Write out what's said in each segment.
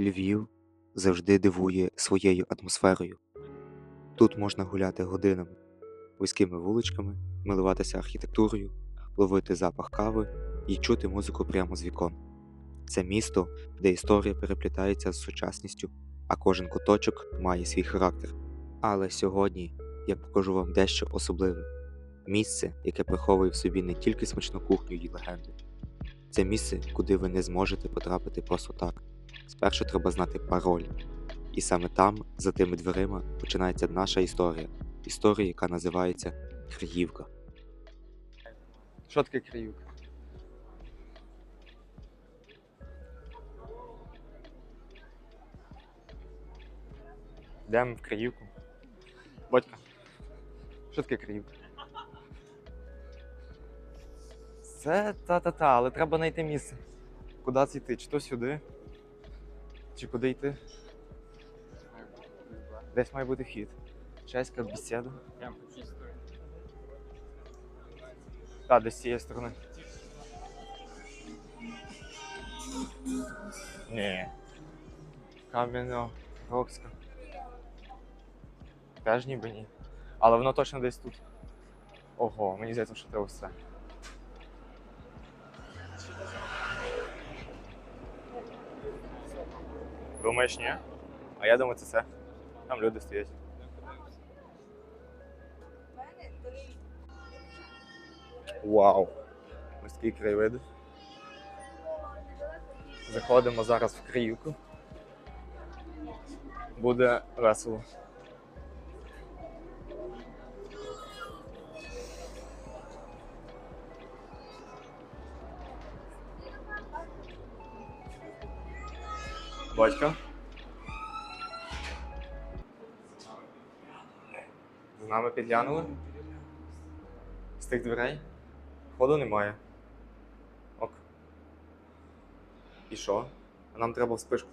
Львів завжди дивує своєю атмосферою. Тут можна гуляти годинами, вузькими вуличками, милуватися архітектурою, ловити запах кави і чути музику прямо з вікон. Це місто, де історія переплітається з сучасністю, а кожен куточок має свій характер. Але сьогодні я покажу вам дещо особливе місце, яке приховує в собі не тільки смачну кухню і легенду. Це місце, куди ви не зможете потрапити просто так. Спершу треба знати пароль. І саме там, за тими дверима, починається наша історія. Історія, яка називається Криївка. Що таке криюк? Йдемо в криюку. Батька. Що таке криюк? Це та-та-та, але треба знайти місце. Куди це йти? Чи то сюди? Чи куди йти? Десь має бути вхід. Чеська бесіда. Так, десь з цієї сторони. Ні. Кам'яно-Рокська. Теж ніби ні. Але воно точно десь тут. Ого, мені здається, що це ось це. Думаєш, ні? А я думаю, це все. Там люди стоять. Вау! Ось такий краєвид. Заходимо зараз в Криївку. Буде весело. Батько. З нами підглянули. З тих дверей. Ходу немає. Ок. І що? А нам треба в спишку.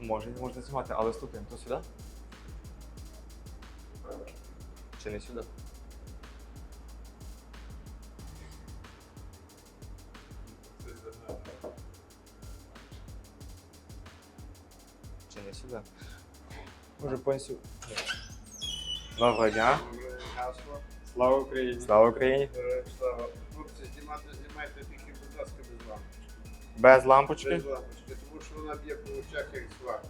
Може, можна знімати, але ступимо то сюди? Чи не сюди? Сюди? Може пенсію. Доброго дня. Слава Україні! Слава Україні! Слава. Хлопці, знімати знімайте тільки, будь ласка, без лампочки. Без лампочки. Без лампочки, тому що вона б'є по очах як свак.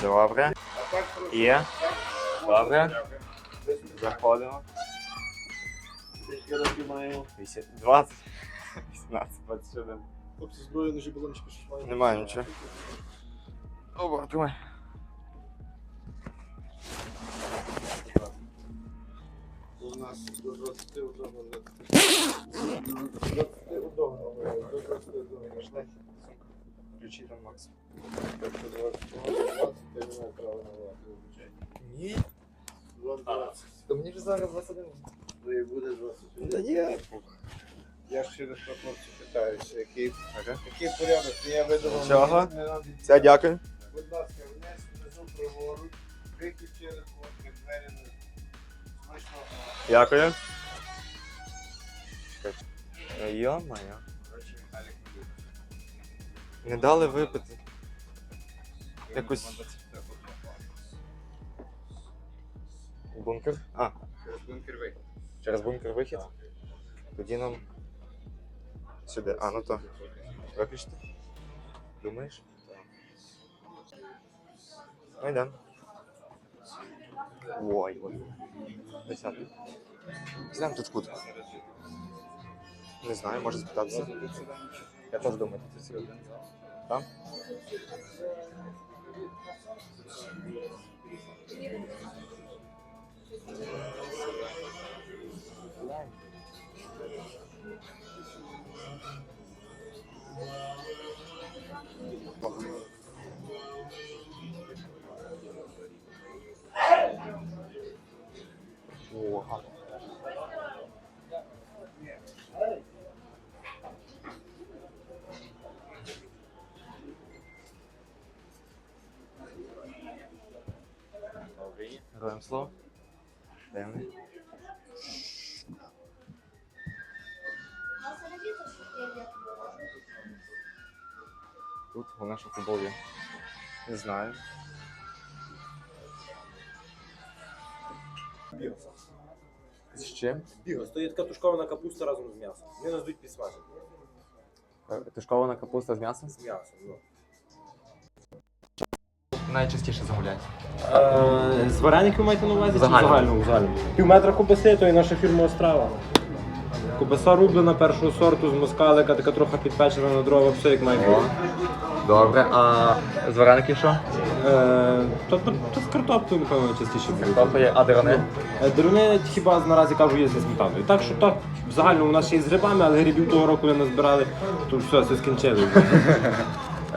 Добре. А так просто. Є. так, Добре. дякую. Без питань. Заходимо. Скільки років маємо? 20, 20, 18, 21. Хлопці, зброю ножі що маємо? Немає нічого. Опа, тримай. У нас до 20 удобно. До 20 удобно. До 20 удобно. Пішли. Ключі там Макс. Так що 20, 20, не маю права на владу, вибачайте. Ні. 20. То мені ж зараз 21. Ну і буде 20. Та є. Я ж через по хлопцю питаюся, який, Ага. який порядок, Ну, я видумав. Чого? Все, дякую. Будь ласка, вниз, внизу праворуч, через входні двері. Смачного. Дякую. Йо-моє. Не дали випити. Якусь-. Бункер. А, Через бункер вихід. через бункер вихід. Тоді нам сюди. А, ну то. Виключити. Думаєш? Ну йдемо. Ой, ой. Десятий. Знаємо тут кут. Не знаю, може спитатися. Я теж думаю, тут сюди. Там? О, ага. Героям. Де вони? Тут головне, що футбол є. Не знаю. Бігос. З чим? То така тушкована капуста разом з м'ясом. Вони нас дають підсмажити. Тушкована капуста з м'ясом? З м'ясом, ну. Найчастіше замовляють. Е, з вареників маєте на увазі? Загально. Чи загально? загально? Пів метра кубаси, то і наша фірмова страва. Кубаса рублена першого сорту з москалика, така трохи підпечена на дрова, все як має бути. Добре, а з вареників що? Е, то, то, то з картоплею, напевно, частіше буде. Тобто є адерони. Е, Деруни хіба наразі кажу є зі сметаною. Так що так, в загальному у нас ще й з грибами, але грибів того року не назбирали, то все, все скінчили.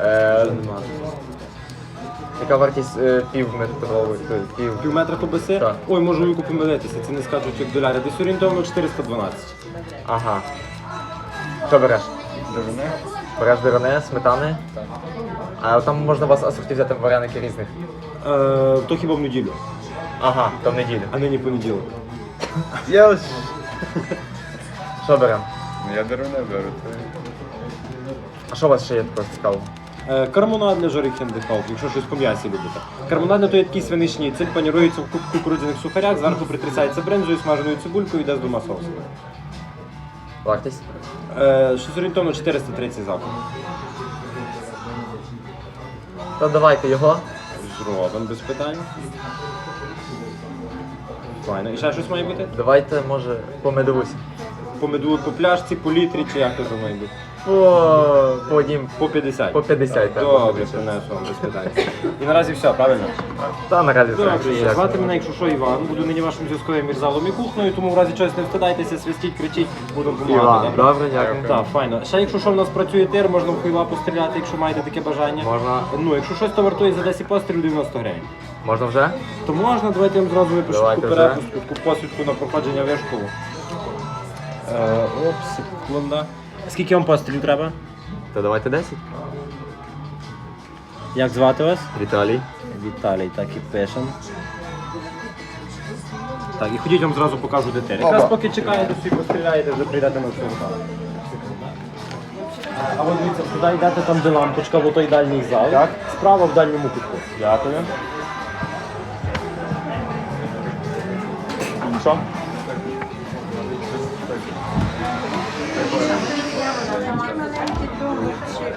Е, Нема. яка вартість е, півметрової? е, Пів... Пів метра кобаси? Так. Ой, можу віку помилитися, це не скажуть як доляри. Десь орієнтовно 412. Ага. Що береш? Дивини? Береш дерони, сметани? Так. А там можна у вас асорті взяти вареники різних. Е, то хіба в неділю, Ага, то в неділю. а нині понеділок. Я Що беремо? Ну я беру. то- А що у вас ще є такого цікавого? Е, кармонад для жарих хендихав, якщо щось по м'ясі любите. Кармонад то є такі свиничні, циль панірується в ку- кукурудзяних сухарях, зверху притрясається бринзою, смаженою цибулькою і йде з двома соусами. Вартість? Е, щось орієнтовно 430 закон. То давайте його. Зробимо без питань. Файно. І ще щось має бути? Давайте, може, по медовусі. По меду, по пляшці, по літрі, чи як це має бути? По, по однім. По 50. По 50, так. Добре, принесу вам без питань. І наразі все, правильно? Та наразі все. Добре, Як? звати мене, якщо що, Іван. Буду нині вашим зв'язковим мірзалом і кухнею, тому в разі чогось не встидайтеся, свистіть, кричіть, буду допомагати. Іван, добре, дякую. Так, файно. Ще якщо що в нас працює тир, можна в хуйла постріляти, якщо маєте таке бажання. Можна. Ну, якщо щось, то вартує за 10 пострілів 90 гривень. Можна вже? То можна, давайте я вам зразу випишу Давайте таку вже. таку посвідку на проходження вишколу. Е, оп, секунда. Скільки вам пострілів треба? То давайте 10. Як звати вас? Віталій. Віталій, так і пишемо. Так, і ходіть вам зразу покажу дитину. Якраз поки чекаєте, всі постріляєте, вже прийдете на всю А от дивіться, туди йдете там, де лампочка, в той дальній зал. Так. Справа в дальньому кутку. Дякую. Що?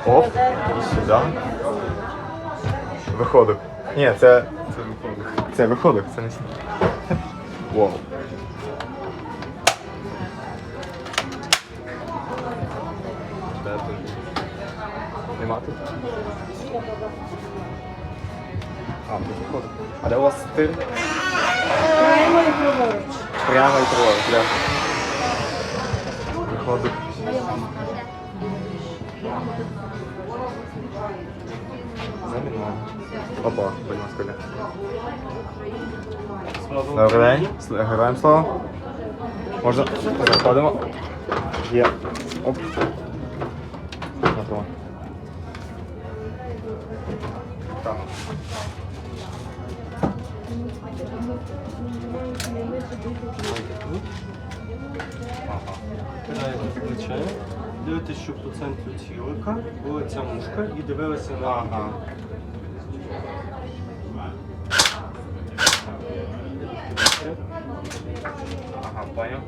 Оп, і сюди. Виходок. Ні, це. Це виходить. Це виходок, це не сніг. Вау. Нема тут? А, тут виходок. А де у вас стиль? Прямо і праворуч. Прямо і праворуч, да. Виходок. Замінно. Опа, будь ласка. Добрий день. Героям слава. Можна? Заходимо. Є. Оп. Смотримо. Так. Кидаєте плече, дивитесь, щоб по центру цілика була ця мушка і дивилися на Ага. Ага, понял.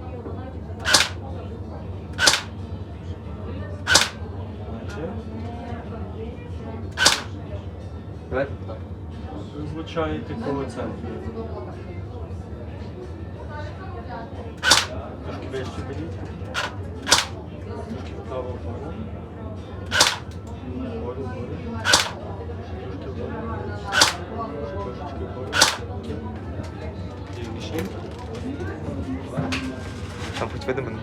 Звучаєте коло центру. Вище беріть. Вправо вгору. Вгору, вгору. Трошки вгору. Трошечки вгору. Рівніше. Там хоч видно мене.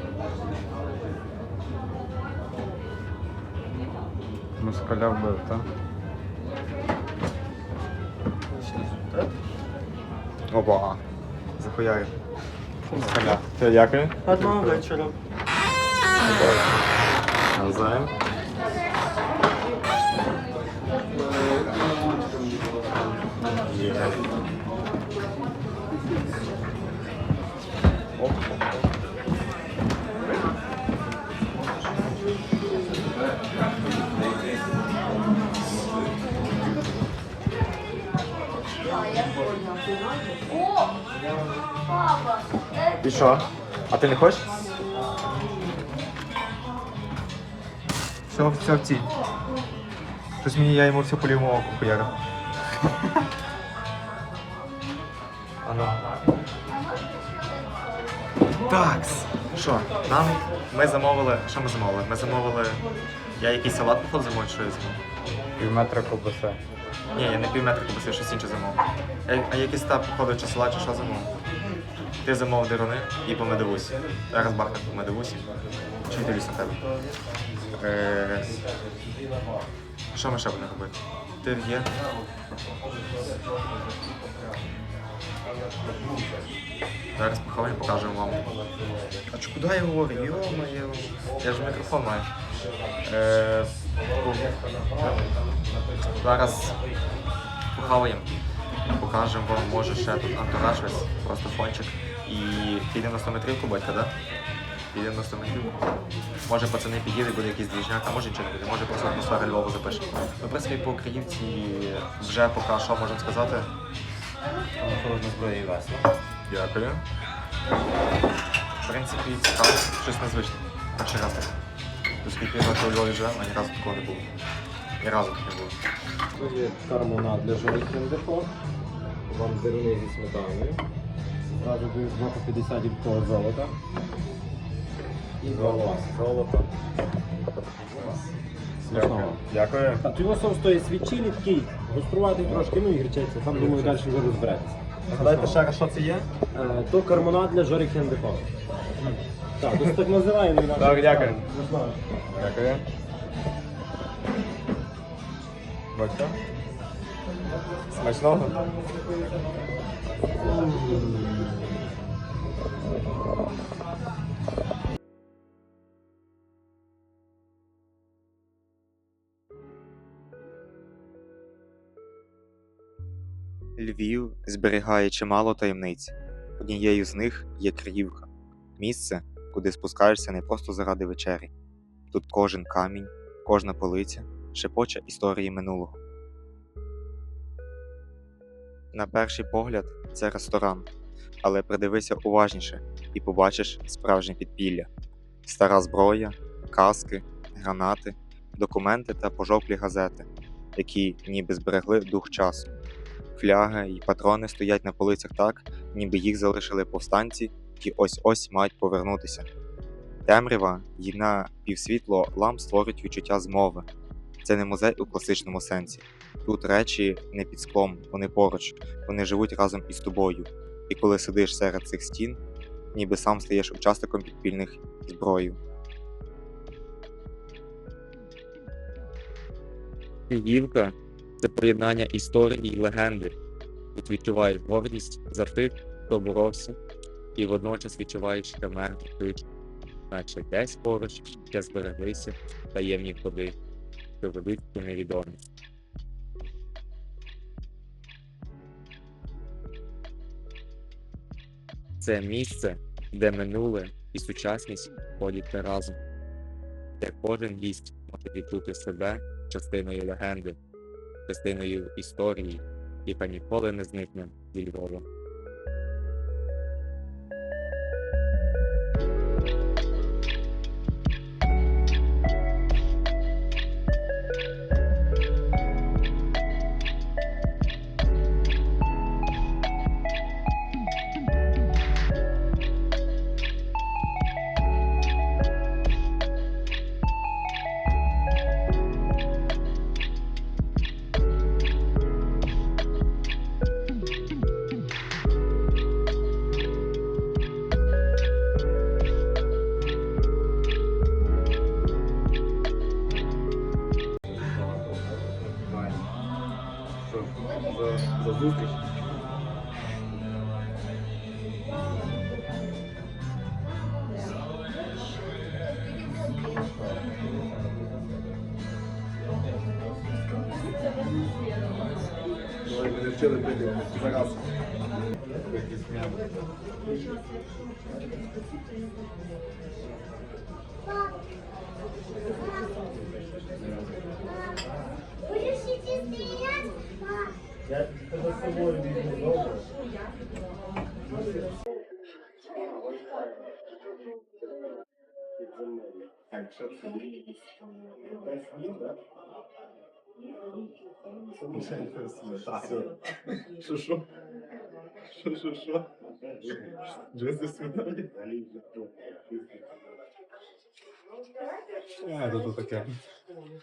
Москаля вбив, так? Опа. Захуярив. Халя. Все, дякую. Одного вечора. Навзаєм. Що? А ти не хочеш? Все, все в цій. Щось мені я йому все по лівому оку хуярив. Ану. Такс. Що, нам ми замовили. Що ми замовили? Ми замовили. Я якийсь салат походу замовив, що я замовив? Півметра ковбаси. Ні, я не півметра купив, щось інше замовив. А, а якийсь та походу чи салат, чи що замовив? Ти замовив дирони і по медовусі. Зараз бахне по медовусі. Чи дивлюсь на тебе? Е... Що ми ще будемо робити? Ти є? Зараз поховаємо, покажемо вам. А чи куди я говорю? Йо-моє, я ж мікрофон маю. Е... Зараз похаваємо. Покажемо вам, може ще тут антураж весь, просто фончик. І підемо на 100 метрів батька, да? Підемо на 100 метрів. Може пацани під'їдуть, буде якийсь двіжняк, а може нічого не буде, може просто атмосфера Львову запишемо. Ми, в принципі, по Українці вже поки що можемо сказати. Холодна зброя і весело. Дякую. В принципі, цікаво, щось незвичне. Перший раз так. Оскільки я у Львові живем, а ні разу такого не було. Ні разу так не було. Це є кармонад для жарих дефо. Вам зерни зі сметаною. Зразу дають 2 по 50 від того золота. І два. Золото. Смачного. Дякую. Так, його соус то є такий гоструватий трошки, ну і гречеться. Там, думаю, далі ви розберетеся. Згадайте ще раз, що це є? Е, То кармонад для жарих дефо. Так, ось так називаємо. Так, дякую. Дякую. Батько. Смачного. Львів зберігає чимало таємниць. Однією з них є Криївка місце, куди спускаєшся не просто заради вечері. Тут кожен камінь, кожна полиця шепоче історії минулого. На перший погляд це ресторан, але придивися уважніше і побачиш справжнє підпілля: стара зброя, каски, гранати, документи та пожовклі газети, які ніби зберегли дух часу. Фляги і патрони стоять на полицях так, ніби їх залишили повстанці, які ось-ось мають повернутися. Темрява і на півсвітло ламп створюють відчуття змови. Це не музей у класичному сенсі. Тут речі не під склом, вони поруч, вони живуть разом із тобою. І коли сидиш серед цих стін, ніби сам стаєш учасником підпільних зброїв. Київка це поєднання історії і легенди. Тут відчуваєш гордість за тих, хто боровся, і водночас відчуваєш що мертвий, наче десь поруч ще збереглися таємні ходи, що ведуть у невідомість. Це місце, де минуле і сучасність ходять разом, де кожен гість може відчути себе частиною легенди, частиною історії, яка ніколи не зникне зі Львова. Будешь идти стрелять? Я тебе Так, що це? Весь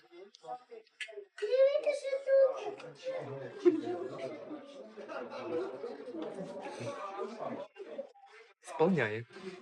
снів, так? Це не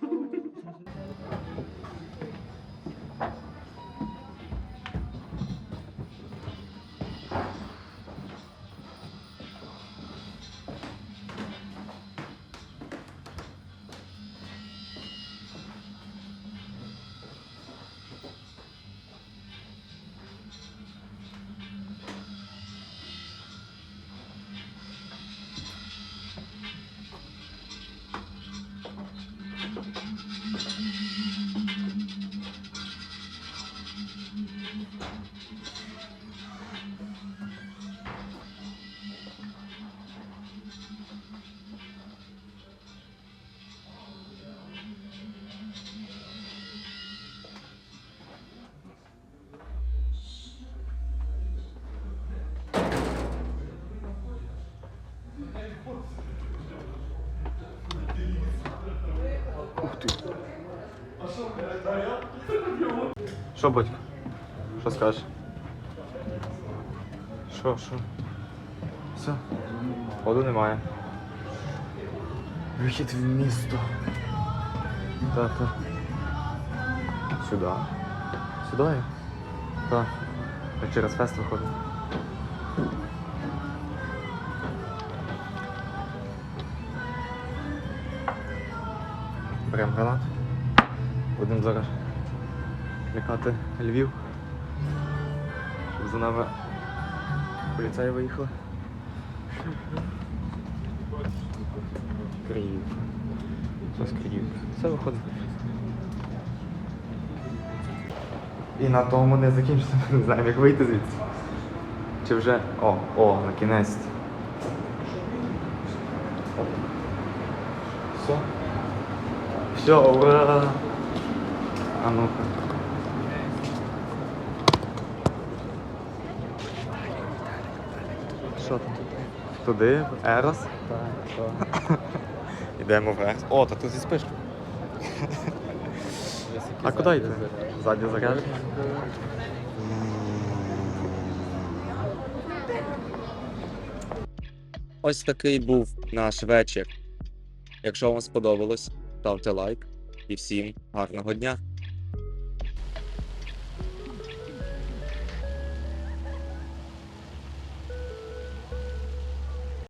таке. Сповняє. Що, батько? Що скажеш? Що, що? Все. Воду немає. Вихід в місто. Так, так. Сюди. Сюди? Так. Через фест виходить. Будемо зараз лякати Львів. Щоб за нами поліцаї виїхали. Київ. Що з Київ? Все виходить. І на тому не закінчиться. Не знаємо, як вийти звідси. Чи вже. О, о, на кінець. Все. Все, ура! А ну-ка. Що там? Туди, в Ерос? Так, Йдемо в Ерос. О, та тут і спиш. А куди йти? Ззаді заряд. Ось такий був наш вечір. Якщо вам сподобалось, ставте лайк і всім гарного дня.